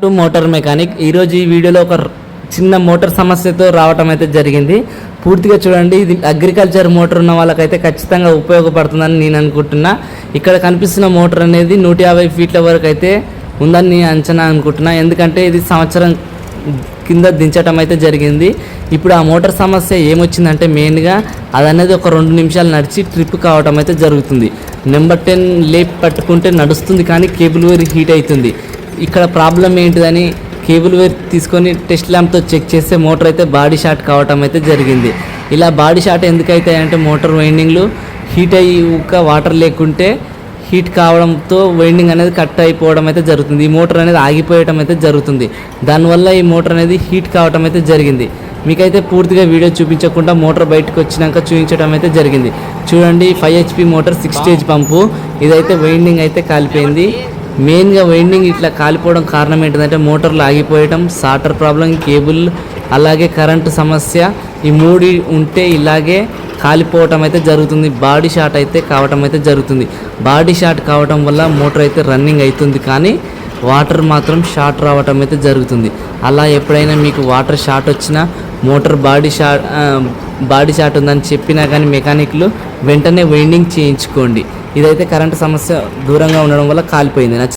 To motor mechanic ఈరోజు ఈ వీడియోలో ఒక చిన్న మోటార్ సమస్యతో రావటం అయితే జరిగింది. పూర్తిగా చూడండి ఇది అగ్రికల్చర్ మోటార్ ఉన్న వాళ్ళకైతే ఖచ్చితంగా ఉపయోగపడుతుందని నేను అనుకుంటున్నా. ఇక్కడ కనిపిస్తున్న మోటార్ అనేది నూట యాభై ఫీట్ల వరకు అయితే ఉందని నేను అంచనా అనుకుంటున్నా. ఎందుకంటే ఇది సంవత్సరం కింద దించటం అయితే జరిగింది. ఇప్పుడు ఆ మోటార్ సమస్య ఏమొచ్చిందంటే మెయిన్గా అదనేది ఒక రెండు నిమిషాలు నడిచి ట్రిప్ కావటం అయితే జరుగుతుంది. నెంబర్ టెన్ లేప్ పట్టుకుంటే నడుస్తుంది కానీ కేబుల్ వైర్ హీట్ అవుతుంది. ఇక్కడ ప్రాబ్లం ఏంటిదని కేబుల్ వైర్ తీసుకొని టెస్ట్ ల్యాంప్తో చెక్ చేస్తే మోటార్ అయితే బాడీ షాట్ కావటం అయితే జరిగింది. ఇలా బాడీ షాట్ ఎందుకైతాయంటే మోటార్ వైండింగ్లు హీట్ అయ్యి వాటర్ లేకుంటే హీట్ కావడంతో వైండింగ్ అనేది కట్ అయిపోవడం అయితే జరుగుతుంది. ఈ మోటార్ అనేది ఆగిపోయడం అయితే జరుగుతుంది. దానివల్ల ఈ మోటార్ అనేది హీట్ కావడం అయితే జరిగింది. మీకైతే పూర్తిగా వీడియో చూపించకుండా మోటార్ బయటకు వచ్చినాక చూపించడం అయితే జరిగింది. చూడండి five HP motor six stage pump. ఇదైతే వైండింగ్ అయితే కాలిపోయింది. మెయిన్గా వైండింగ్ ఇట్లా కాలిపోవడం కారణం ఏంటంటే మోటార్లు ఆగిపోయడం సాటర్ ప్రాబ్లం కేబుల్ అలాగే కరెంటు సమస్య ఈ మూడి ఉంటే ఇలాగే కాలిపోవటం అయితే జరుగుతుంది. బాడీ షాట్ అయితే కావటం అయితే జరుగుతుంది. బాడీ షాట్ కావటం వల్ల మోటార్ అయితే రన్నింగ్ అవుతుంది కానీ వాటర్ మాత్రం షార్ట్ రావటం అయితే జరుగుతుంది. అలా ఎప్పుడైనా మీకు వాటర్ షార్ట్ వచ్చినా motor body short body short ఉందని చెప్పినా కానీ మెకానిక్లు వెంటనే వైండింగ్ చేయించుకోండి. ఇదైతే కరెంటు సమస్య దూరంగా ఉండడం వల్ల కాలిపోయింది.